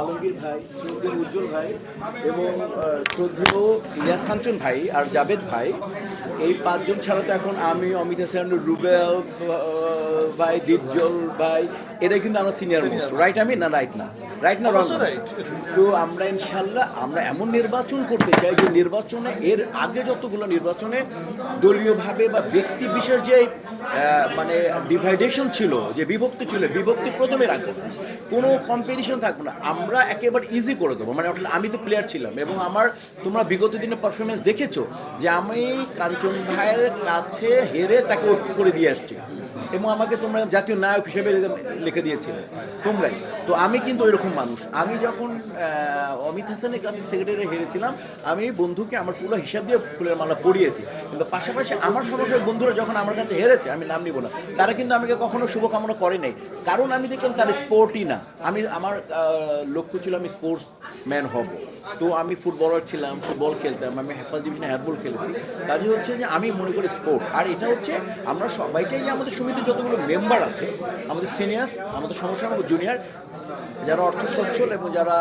আলমগীর ভাই শ্রদ্ধেয় উজ্জ্বল ভাই এবং শ্রদ্ধেয় ইলিয়াস কাঞ্চন ভাই আর জাভেদ ভাই। এই পাঁচজন ছাড়া তো এখন আমি অমিত হাসান রুবেল ভাই দীপজল ভাই এরা কিন্তু আমরা সিনিয়র মোস্ট রাইট আমি না রাইট না? রাইট না right. তো আমরা ইনশাল্লাহ আমরা এমন নির্বাচন করতে চাই যে নির্বাচনে এর আগে যতগুলো নির্বাচনে দলীয়ভাবে বা ব্যক্তি বিশেষ যে মানে ডিভাইডেশন ছিল যে বিভক্তি ছিল বিভক্তি প্রথমে রাখব কোনো কম্পিটিশন থাকবে আমরা একেবারে ইজি করে দেবো। মানে আমি তো প্লেয়ার ছিলাম এবং আমার তোমরা বিগত দিনে পারফরমেন্স দেখেছ যে আমি কাঞ্চন ভাইয়ের কাছে হেরে তাকে করে দিয়ে আসছি। এবং আমাকে তোমরা জাতীয় নায়ক হিসেবে লিখে দিয়েছিলে, তোমরাই। তো আমি কিন্তু এরকম মানুষ। আমি যখন অমিত হাসানের কাছে সেক্রেটারি হেরেছিলাম আমি বন্ধুকে আমার পুরো হিসাব দিয়ে ফুলের মালা পড়িয়েছি কিন্তু পাশাপাশি আমার সমস্যার বন্ধুরা যখন আমার কাছে হেরেছে, আমি নাম নিব না, তারা কিন্তু আমাকে কখনো শুভকামনা করে নাই। কারণ আমি দেখলাম তার স্পোর্টই না। আমি, আমার লক্ষ্য ছিল আমি স্পোর্টস ম্যান হব। তো আমি ফুটবলার ছিলাম ফুটবল খেলতাম, আমি হেফাজ ডিভিশনে হ্যান্ডবল খেলেছি। কাজে হচ্ছে যে আমি মনে করি স্পোর্ট আর এটা হচ্ছে, আমরা সবাই চাই যে আমাদের সমিতির যতগুলো মেম্বার আছে, আমাদের সিনিয়র্স, আমাদের সমস্যা আমাদের জুনিয়র, যারা অর্থ সচ্ছল এবং যারা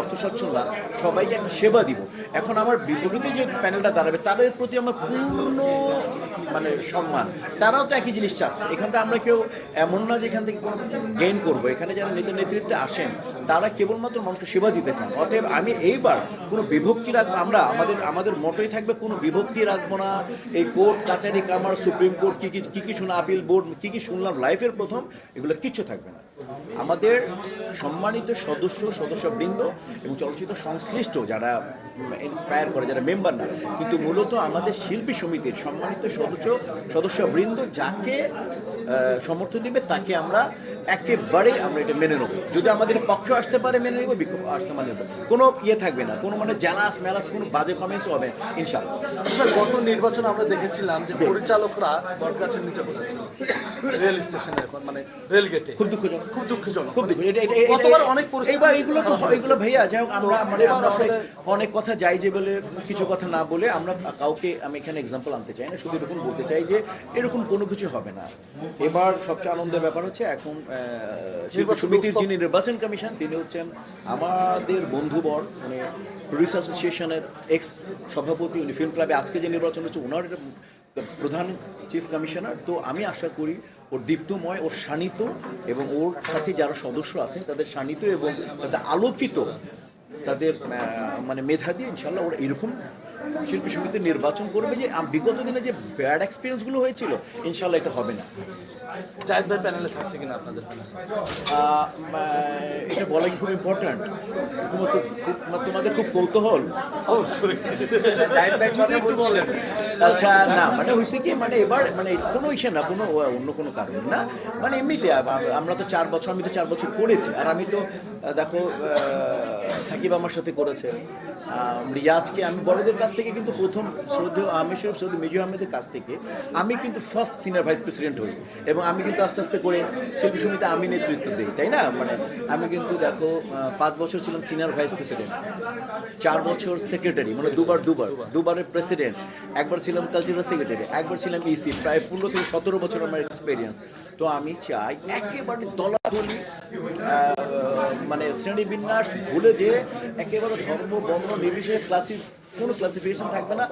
অর্থ সচ্ছল না, সবাইকে আমি সেবা দিব। এখন আমার বিপরীতে যে প্যানেলটা দাঁড়াবে, তাদের প্রতি আমার পূর্ণ মানে সম্মান, তারাও তো একই জিনিস চাচ্ছে। এখান থেকে আমরা কেউ এমন না যে এখান থেকে কোনো গেইন করব। এখানে যারা নেতা নেতৃত্বে আসেন, তারা কেবলমাত্র মানুষকে সেবা দিতে চান। অতএব আমি এইবার কোনো বিভক্তি রাখব, আমরা আমাদের আমাদের মোটোই থাকবে, কোনো বিভক্তি রাখব না। এই কোর্ট, কাচারি, কামার, সুপ্রিম কোর্ট, কী কী কী কী শোনা, আপিল বোর্ড, কী কী শুনলাম, লাইফের প্রথম, এগুলো কিচ্ছু থাকবে না। আমাদের সম্মানিত সদস্য সদস্যবৃন্দ এবং চলচ্চিত্র সংশ্লিষ্ট যারা ইন্সপায়ার করে যারা মেম্বার না কিন্তু মূলত আমাদের শিল্পী সমিতির সম্মানিত সদস্য সদস্যবৃন্দ যাকে সমর্থন দিবে তাকে আমরা একেবারেই আমরা এটা মেনে নেব। যদি আমাদের পক্ষে আসতে পারে মেনে নেব বিক্ষোভ আসতে মানে নেব। কোনো ইয়ে থাকবে না কোনো মানে জালাস মেলাস কোনো বাজে কমেন্টস হবে ইনশাল্লাহ আসলে গত নির্বাচন আমরা দেখেছিলাম যে পরিচালকরা বটগাছের নিচে বসেছিল। রেল স্টেশনে এখন মানে রেল গেটে। খুব দুঃখজনক। খুব দুঃখজনক। খুব এটা- গতবার অনেক এইবার এগুলো তো এগুলো ভাইয়া যাই হোক আমরা মানে অনেক কথা যাই যে বলে কিছু কথা না বলে আমরা কাউকে আমি এখানে এক্সাম্পল আনতে চাই না শুধু এরকম বলতে চাই যে এরকম কোনো কিছু হবে না। এবার সবচেয়ে আনন্দের ব্যাপার হচ্ছে এখন সমিতির যিনি নির্বাচন কমিশন তিনি হচ্ছেন আমাদের বন্ধুবর মানে প্রডিউসার অ্যাসোসিয়েশনের এক্স সভাপতি উনি ফিল্ম ক্লাবে আজকে যে নির্বাচন হচ্ছে ওনার প্রধান চিফ কমিশনার তো আমি আশা করি ওর দীপ্তময়, ওর শানিত এবং ওর সাথে যারা সদস্য আছেন, তাদের শানিত এবং তাদের আলোকিত, তাদের মানে মেধা দিয়ে ইনশাল্লাহ ওরা এরকম শিল্পী সমিতি নির্বাচন করবে যে বিগত দিনে যে ব্যাড এক্সপিরিয়েন্সগুলো হয়েছিল ইনশাল্লাহ এটা হবে না। জাহিদ ভাই প্যানেলে থাকছে কিনা আপনাদের? এটা বলা খুব ইম্পর্ট্যান্ট তোমাদের খুব কৌতূহল। বলেন। আচ্ছা না মানে হয়েছে কি মানে এবার মানে কোনো ইসে না কোনো অন্য কোনো কারণ না। মানে এমনিতে আম- আম- আমরা তো চার বছর আমি তো চার বছর করেছি। আর আমি তো দেখো সাকিব আমার সাথে করেছে। রিয়াজকে আমি বড়দের কাছ থেকে কিন্তু প্রথম শ্রদ্ধেয় আমি শরীফ সৌদি মেজু আহমেদের কাছ থেকে আমি কিন্তু ফার্স্ট সিনিয়র ভাইস প্রেসিডেন্ট হই। এবং আমি কিন্তু আস্তে আস্তে করে শিল্পী সমিতি আমি নেতৃত্ব দিই, তাই না? মানে আমি কিন্তু দেখো পাঁচ বছর ছিলাম সিনিয়র ভাইস প্রেসিডেন্ট চার বছর সেক্রেটারি মানে দুবার দুবার, দুবারের প্রেসিডেন্ট একবার ছিলাম কালচারাল সেক্রেটারি একবার ছিলাম ইসি প্রায় পনেরো থেকে সতেরো বছর আমার এক্সপিরিয়েন্স তো আমি চাই একেবারে দলাদলি মানে শ্রেণীবিন্যাস ভুলে যে একেবারে ধর্ম, বর্ণ নির্বিশেষে ক্লাসিক কোনো ক্লাসিফিকেশন থাকবে না।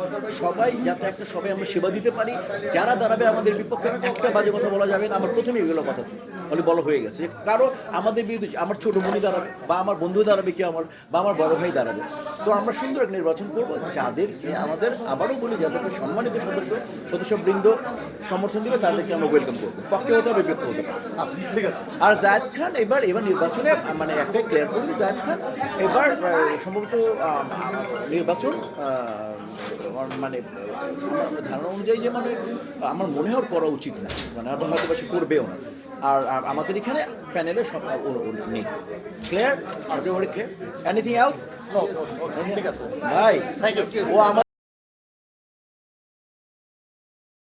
সবাই যাতে একটা সবাই আমরা সেবা দিতে পারি। যারা দাঁড়াবে আমাদের বিপক্ষে, একটা বাজে কথা বলা যাবে না। আমার প্রথমেই এগুলো কথা। বলে বলা হয়ে গেছে কারও আমাদের বিরুদ্ধে, আমার ছোট বোনই দাঁড়াবে, বা আমার বন্ধু দাঁড়াবে কি আমার, বা আমার বড় ভাই দাঁড়াবে। তো আমরা সুন্দর একটা নির্বাচন করব যাদেরকে আমাদের আবারও বলি যাদেরকে সম্মানিত সদস্য সদস্যবৃন্দ সমর্থন দিবে তাদেরকে আমরা ওয়েলকাম করব। পক্ষে হতে হবে বিপক্ষে হতে আচ্ছা ঠিক আছে। আর জায়দ খান এবার এবার নির্বাচনে মানে একটাই ক্লিয়ার করি জায়দ খান এবার সম্ভবত নির্বাচন মানে আমার ধারণা অনুযায়ী যে মানে আমার মনে হয় করা উচিত না। মানে আর হয়তো সে করবেও না। আর আমাদের এখানে প্যানেলে সব নেই। ক্লিয়ার ক্লিয়ার এনিথিং এলস ঠিক আছে। ভাই থ্যাংক ইউ ও আমার